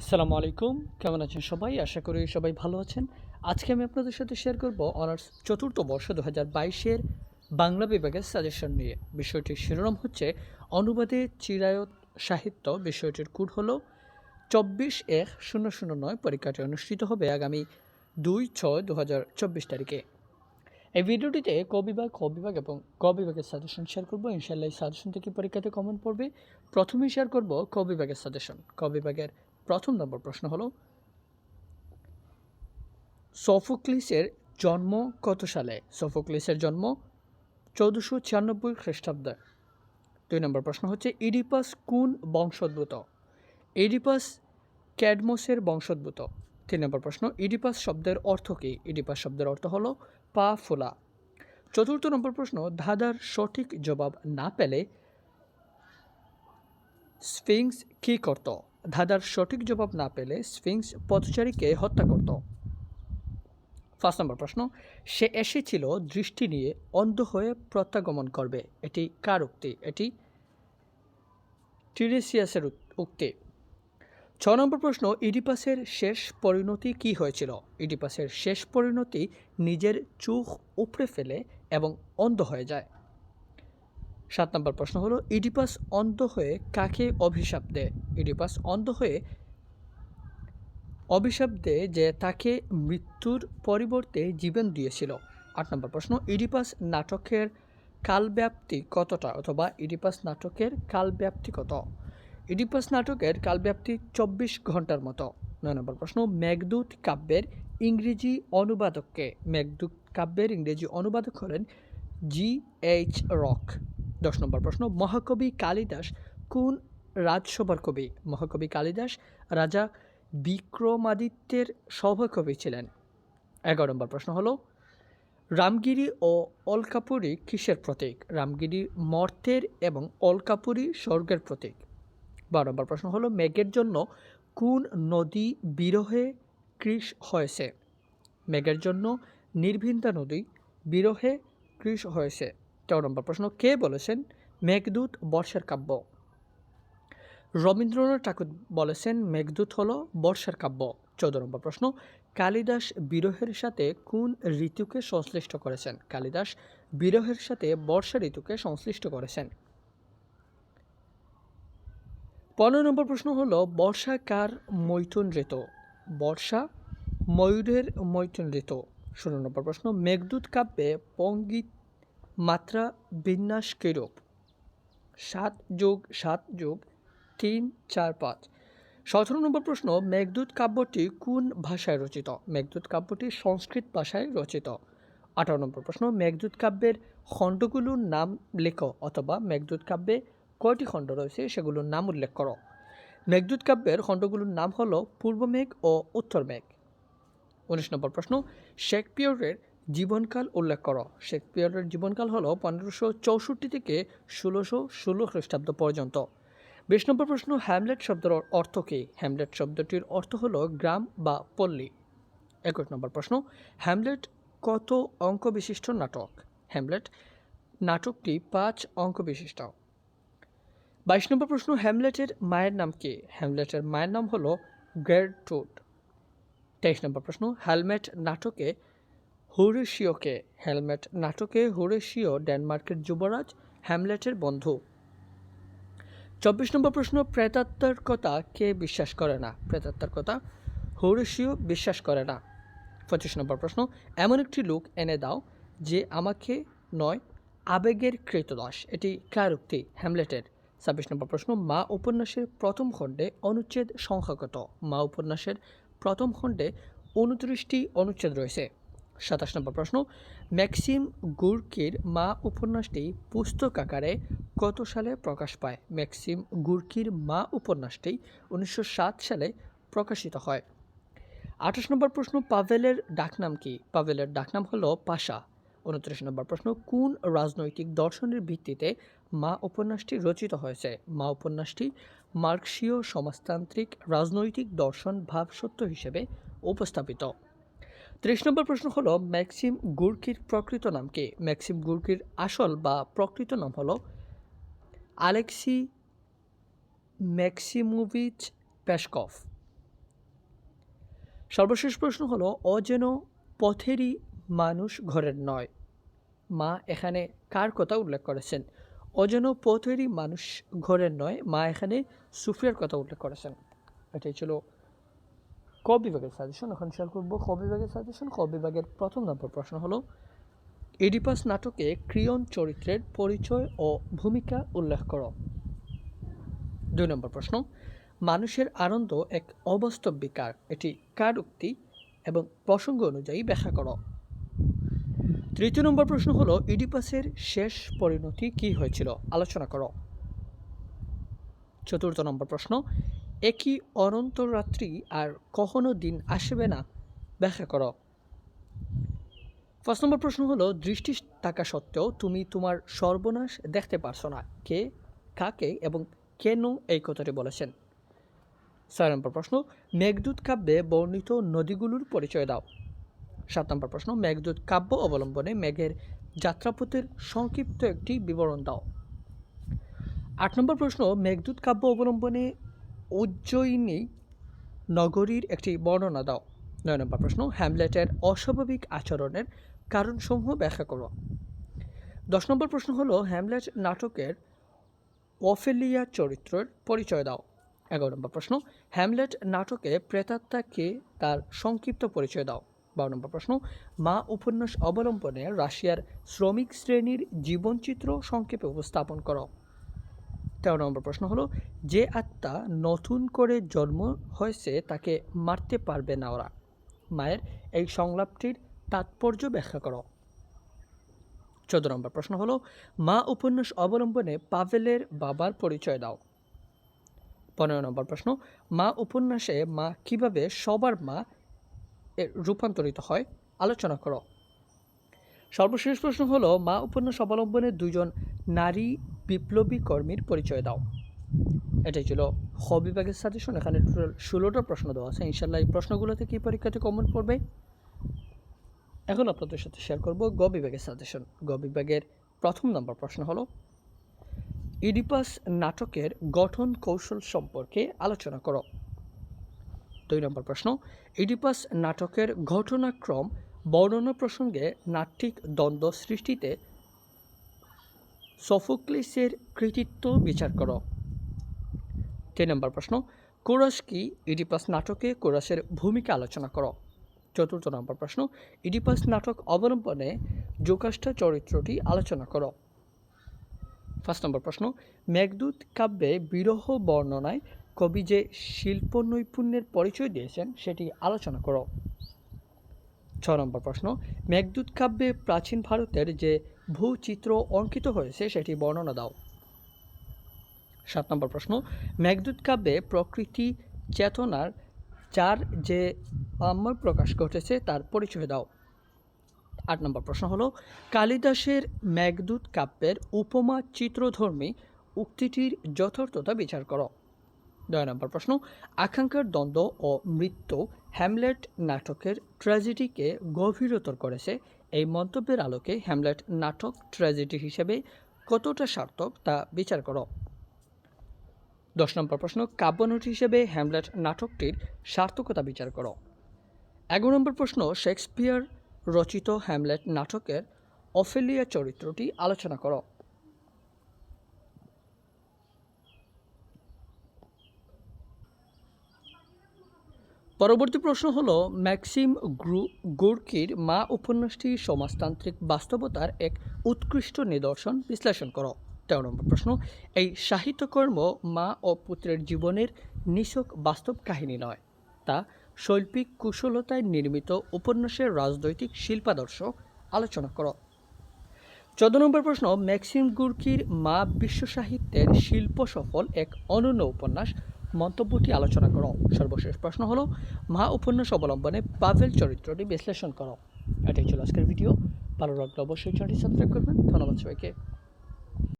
আসসালামু আলাইকুম। কেমন আছেন সবাই? আশা করি সবাই ভালো আছেন। আজকে আমি আপনাদের সাথে শেয়ার করব অনার্স চতুর্থ বর্ষ দু হাজার বাইশের বাংলা বিভাগের সাজেশন নিয়ে। বিষয়টির শিরোনাম হচ্ছে, অনুবাদে চিরায়ত সাহিত্য। বিষয়টির কোড হলো চব্বিশ এক শূন্য শূন্য নয়। পরীক্ষাটি অনুষ্ঠিত হবে আগামী দুই ছয় দু হাজার চব্বিশ তারিখে। এই ভিডিওটিতে ক বিভাগ, খ বিভাগ এবং ক বিভাগের সাজেশন শেয়ার করব। ইনশাল্লাহ সাজেশন থেকে পরীক্ষাতে কমন পড়বে। প্রথমেই শেয়ার করব ক বিভাগের সাজেশন ক বিভাগের প্রথম নম্বর প্রশ্ন হলো, সফোক্লিসের জন্ম কত সালে? সফোক্লিসের জন্ম চৌদ্দশো ছিয়ানব্বই খ্রিস্টাব্দে। দুই নম্বর প্রশ্ন হচ্ছে, ইডিপাস কোন বংশোদ্ভূত? ইডিপাস ক্যাডমোসের বংশোদ্ভূত। তিন নম্বর প্রশ্ন, ইডিপাস শব্দের অর্থ কী? ইডিপাস শব্দের অর্থ হলো পা ফোলা। চতুর্থ নম্বর প্রশ্ন, ধাঁধার সঠিক জবাব না পেলে স্ফিংস কী করত? ধাঁধার সঠিক জবাব না পেলে স্ফিংস পথচারীকে হত্যা করত। ফার্স্ট নম্বর প্রশ্ন, সে এসেছিল দৃষ্টি নিয়ে অন্ধ হয়ে প্রত্যাগমন করবে। এটি কার উক্তি? এটি টিরেসিয়াসের উক্তি। ছ নম্বর প্রশ্ন, ইডিপাসের শেষ পরিণতি কি হয়েছিল? ইডিপাসের শেষ পরিণতি নিজের চোখ উপড়ে ফেলে এবং অন্ধ হয়ে যায়। সাত নম্বর প্রশ্ন হলো, ইডিপাস অন্ধ হয়ে কাকে অভিশাপ দেয় ইডিপাস অন্ধ হয়ে অভিশাপ দেয় যে তাকে মৃত্যুর পরিবর্তে জীবন দিয়েছিল। আট নম্বর প্রশ্ন, ইডিপাস নাটকের কালব্যাপ্তি কতটা অথবা ইডিপাস নাটকের কালব্যাপ্তি কত? ইডিপাস নাটকের কালব্যাপ্তি চব্বিশ ঘণ্টার মতো। নয় নম্বর প্রশ্ন, মেঘদূত কাব্যের ইংরেজি অনুবাদককে মেঘদূত কাব্যের ইংরেজি অনুবাদক হলেন জি এইচ রক। দশ নম্বর প্রশ্ন, মহাকবি কালিদাস কোন রাজসভার কবি? মহাকবি কালিদাস রাজা বিক্রমাদিত্যের সভাকবি ছিলেন। এগারো নম্বর প্রশ্ন হলো, রামগিরি ও অলকাপুরি কিসের প্রতীক? রামগিরি মর্তের এবং অলকাপুরি স্বর্গের প্রতীক। বারো নম্বর প্রশ্ন হলো, মেঘের জন্য কোন নদী বিরহে কৃষ হয়েছে? মেঘের জন্য নির্ভিন্তা নদী বিরহে কৃষ হয়েছে। তেরো নম্বর প্রশ্ন, কে বলেছেন মেঘদূত বর্ষার কাব্য? রবীন্দ্রনাথ ঠাকুর বলেছেন মেঘদূত হলো বর্ষার কাব্য। চৌদ্দ নম্বর প্রশ্ন, কালিদাস বিরহের সাথে কোন ঋতুকে সংশ্লিষ্ট করেছেন? কালিদাস বিরহের সাথে বর্ষা ঋতুকে সংশ্লিষ্ট করেছেন। পনেরো নম্বর প্রশ্ন হলো, বর্ষা কার মৈথুন ঋতু? বর্ষা ময়ূরের মৈথুন ঋতু। ষোলো নম্বর প্রশ্ন, মেঘদূত কাব্যে পঙ্গিত মাত্রা বিন্যাস কিরূপ? সাত যোগ সাত যোগ তিন চার পাঁচ। সতেরো নম্বর প্রশ্ন, মেঘদূত কাব্যটি কোন ভাষায় রচিত? মেঘদূত কাব্যটি সংস্কৃত ভাষায় রচিত। আঠারো নম্বর প্রশ্ন, মেঘদূত কাব্যের খণ্ডগুলোর নাম লেখো অথবা মেঘদূত কাব্যে কয়টি খণ্ড রয়েছে সেগুলোর নাম উল্লেখ করো। মেঘদূত কাব্যের খণ্ডগুলোর নাম হলো পূর্ব মেঘ ও উত্তর মেঘ। উনিশ নম্বর প্রশ্ন, শেক্সপিয়রের জীবনকাল উল্লেখ করো। শেক্সপিয়রের জীবনকাল হলো পনেরোশো চৌষট্টি থেকে ষোলোশো ষোলো খ্রিস্টাব্দ পর্যন্ত। বিশ নম্বর প্রশ্ন, হ্যামলেট শব্দের অর্থ কী? হ্যামলেট শব্দটির অর্থ হলো গ্রাম বা পল্লী। একুশ নম্বর প্রশ্ন, হ্যামলেট কত অঙ্ক বিশিষ্ট নাটক? হ্যামলেট নাটকটি পাঁচ অঙ্ক বিশিষ্ট বাইশ নম্বর প্রশ্ন, হ্যামলেটের মায়ের নাম কি? হ্যামলেটের মায়ের নাম হলো গেরট্রুড তেইশ নম্বর প্রশ্ন হেলমেট নাটকে হুরেশিওকে হেলমেট, নাটকে হুরেশিও ডেনমার্কের যুবরাজ হ্যামলেটের বন্ধু। চব্বিশ নম্বর প্রশ্ন প্রেতাত্মার কথা কে বিশ্বাস করে না? প্রেতাত্মার কথা হুরেশিও বিশ্বাস করে না। পঁচিশ নম্বর প্রশ্ন, এমন একটি লোক এনে দাও যে আমাকে নয়, আবেগের কৃতদাস এটি কার উক্তি? হ্যামলেটের। ছাব্বিশ নম্বর প্রশ্ন, মা উপন্যাসের প্রথম খণ্ডে অনুচ্ছেদ সংখ্যাগত। মা উপন্যাসের প্রথম খণ্ডে উনত্রিশটি অনুচ্ছেদ রয়েছে। সাতাশ নম্বর প্রশ্ন, ম্যাক্সিম গুরকির মা উপন্যাসটি পুস্তক আকারে কত সালে প্রকাশ পায়? ম্যাক্সিম গুরকির মা উপন্যাসটি উনিশশো সাত সালে প্রকাশিত হয়। আঠাশ নম্বর প্রশ্ন, পাভেলের ডাকনাম কি? পাভেলের ডাকনাম হলো পাশা। উনত্রিশ নম্বর প্রশ্ন, কোন রাজনৈতিক দর্শনের ভিত্তিতে মা উপন্যাসটি রচিত হয়েছে? মা উপন্যাসটি মার্কসীয় সমাজতান্ত্রিক রাজনৈতিক দর্শন ভাবসত্য হিসেবে উপস্থাপিত। ত্রিশ নম্বর প্রশ্ন হলো, ম্যাক্সিম গুরকির প্রকৃত নাম কি? ম্যাক্সিম গুরকির আসল বা প্রকৃত নাম হলো আলেক্সি ম্যাক্সিমোভিচ পেশকভ সর্বশেষ প্রশ্ন হলো অজেন পথেরই মানুষ ঘরের নয়। মা এখানে কার কথা উল্লেখ করেছেন? অজেন পথেরই মানুষ ঘরের নয়, মা এখানে সুফিয়ার কথা উল্লেখ করেছেন। এটাই ছিল ক বিভাগের সাজেশন এখন শেয়ার করব খ বিভাগের সাজেশন ক বিভাগের প্রথম নম্বর প্রশ্ন হলো এডিপাস নাটকে ক্রিয়ন চরিত্রের পরিচয় ও ভূমিকা উল্লেখ করো। দুই নম্বর প্রশ্ন, মানুষের আনন্দ এক অবাস্তব বিকার, এটি কার উক্তি এবং প্রসঙ্গ অনুযায়ী ব্যাখ্যা করো। তৃতীয় নম্বর প্রশ্ন হলো ইডিপাসের শেষ পরিণতি কি হয়েছিল? আলোচনা করো। চতুর্থ নম্বর প্রশ্ন একই অনন্ত রাত্রি আর কখনো দিন আসবে না, ব্যাখ্যা করো। ফার্স্ট নম্বর প্রশ্ন হলো, দৃষ্টি থাকা সত্ত্বেও তুমি তোমার সর্বনাশ দেখতে পারছ না। কে, কাকে এবং কেন এই কথাটি বলেছেন? ছয় নম্বর প্রশ্ন, মেঘদূত কাব্যে বর্ণিত নদীগুলোর পরিচয় দাও। সাত নম্বর প্রশ্ন, মেঘদূত কাব্য অবলম্বনে মেঘের যাত্রাপথের সংক্ষিপ্ত একটি বিবরণ দাও। আট নম্বর প্রশ্ন, মেঘদূত কাব্য অবলম্বনে উজ্জয়িনী নগরীর একটি বর্ণনা দাও। নয় নম্বর প্রশ্ন, হ্যামলেটের অস্বাভাবিক আচরণের কারণসমূহ ব্যাখ্যা করো। দশ নম্বর প্রশ্ন হলো, হ্যামলেট নাটকের অফেলিয়া চরিত্রের পরিচয় দাও। এগারো নম্বর প্রশ্ন, হ্যামলেট নাটকে প্রেতাত্মাকে তার সংক্ষিপ্ত পরিচয় দাও। বারো নম্বর প্রশ্ন, মা উপন্যাস অবলম্বনে রাশিয়ার শ্রমিক শ্রেণির জীবনচিত্র সংক্ষেপে উপস্থাপন করো। তেরো নম্বর প্রশ্ন হলো, যে আত্মা নতুন করে জন্ম হয়েছে তাকে মারতে পারবে না ওরা। মায়ের এই সংলাপটির তাৎপর্য ব্যাখ্যা করো। চোদ্দ নম্বর প্রশ্ন হলো, মা উপন্যাস অবলম্বনে পাভেলের বাবার পরিচয় দাও। পনেরো নম্বর প্রশ্ন, মা উপন্যাসে মা কীভাবে সবার মা রূপান্তরিত হয়? আলোচনা করো। সর্বশেষ প্রশ্ন হলো, মা উপন্যাস অবলম্বনে দুজন নারী বিপ্লবী কর্মীর পরিচয় দাও। এটাই ছিল খ বিভাগের সাজেশন এখানে টোটাল ষোলোটা প্রশ্ন দেওয়া আছে। ইনশাল্লাহ এই প্রশ্নগুলো থেকে এই পরীক্ষাতে কমন পড়বে? এখন আপনাদের সাথে শেয়ার করব গ বিভাগের সাজেশন গ বিভাগের প্রথম নম্বর প্রশ্ন হলো, ইডিপাস নাটকের গঠন কৌশল সম্পর্কে আলোচনা করো। দুই নম্বর প্রশ্ন, ইডিপাস নাটকের ঘটনাক্রম, বর্ণনা প্রসঙ্গে নাট্যিক দ্বন্দ্ব সৃষ্টিতে সফোক্লিসের কৃতিত্ব বিচার করো। তিন নম্বর প্রশ্ন, কোরাস কি ইডিপাস নাটকে কোরাসের ভূমিকা আলোচনা করো? চতুর্থ নম্বর প্রশ্ন, ইডিপাস নাটক অবলম্বনে জোকাষ্টা চরিত্রটি আলোচনা করো। ফার্স্ট নম্বর প্রশ্ন মেঘদূত কাব্যে বিরহ বর্ণনায় কবি যে শিল্প নৈপুণ্যের পরিচয় দিয়েছেন, সেটি আলোচনা করো। ছ নম্বর প্রশ্ন মেঘদূত কাব্যে প্রাচীন ভারতের যে ভূচিত্র অঙ্কিত হয়েছে, সেটি বর্ণনা দাও। সাত নম্বর প্রশ্ন মেঘদূত কাব্যে প্রকৃতি চেতনার চার যে আম্ময় প্রকাশ ঘটেছে, তার পরিচয় দাও। আট নম্বর প্রশ্ন হলো, কালিদাসের মেঘদূত কাব্যের উপমা চিত্রধর্মী উক্তিটির যথার্থতা বিচার করো। নয় নম্বর প্রশ্ন, আকাঙ্ক্ষার দ্বন্দ্ব ও মৃত্যু হ্যামলেট নাটকের ট্র্যাজেডিকে গভীরতর করেছে এই মন্তব্যের আলোকে হ্যামলেট নাটক ট্র্যাজেডি হিসেবে কতটা সার্থক তা বিচার করো। দশ নম্বর প্রশ্ন কাব্যনট হিসেবে হ্যামলেট নাটকটির সার্থকতা বিচার করো। এগারো নম্বর প্রশ্ন, শেক্সপিয়ার রচিত হ্যামলেট নাটকের অফেলিয়া চরিত্রটি আলোচনা করো। পরবর্তী প্রশ্ন হলো, ম্যাক্সিম গ্রু, গোর্কির মা উপন্যাসটি সমাজতান্ত্রিক বাস্তবতার এক উৎকৃষ্ট নিদর্শন। বিশ্লেষণ করো। তেরো নম্বর প্রশ্ন, এই সাহিত্যকর্ম মা ও পুত্রের জীবনের নিছক বাস্তব কাহিনী নয়, তা শৈল্পিক কুশলতায় নির্মিত উপন্যাসের রাজনৈতিক শিল্পাদর্শ আলোচনা করো। চোদ্দ নম্বর প্রশ্ন, ম্যাক্সিম গুর্কির মা বিশ্ব সাহিত্যের শিল্প সফল এক অনন্য উপন্যাস। মন্তব্যটি আলোচনা করো। সর্বশেষ প্রশ্ন হলো মা উপন্যাস অবলম্বনে পাভেল চরিত্রটি বিশ্লেষণ করো। এটাই ছিল আজকের ভিডিও। ভালো লাগলে অবশ্যই চ্যানেলটি সাবস্ক্রাইব করবেন। ধন্যবাদ সবাইকে।